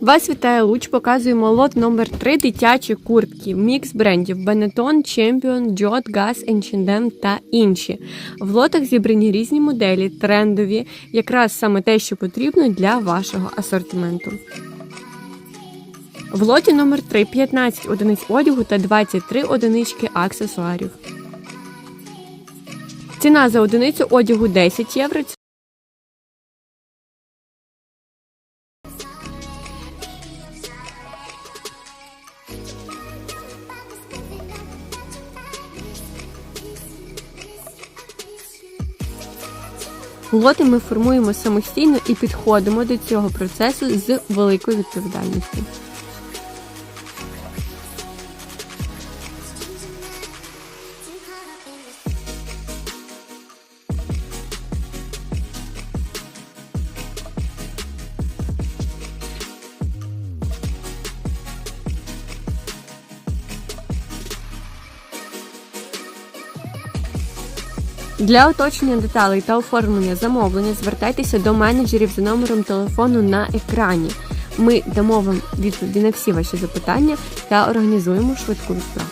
Вас вітає Луч. Показуємо лот номер 3 дитячі куртки. Мікс брендів Benetton, Champion, Jot, Gas, H&M та інші. В лотах зібрані різні моделі, трендові, якраз саме те, що потрібно для вашого асортименту. В лоті номер 3 15 одиниць одягу та 23 одинички аксесуарів. Ціна за одиницю одягу 10 євро. Лоти ми формуємо самостійно і підходимо до цього процесу з великою відповідальністю. Для уточнення деталей та оформлення замовлення звертайтеся до менеджерів за номером телефону на екрані. Ми дамо вам відповіді на всі ваші запитання та організуємо швидку відправку.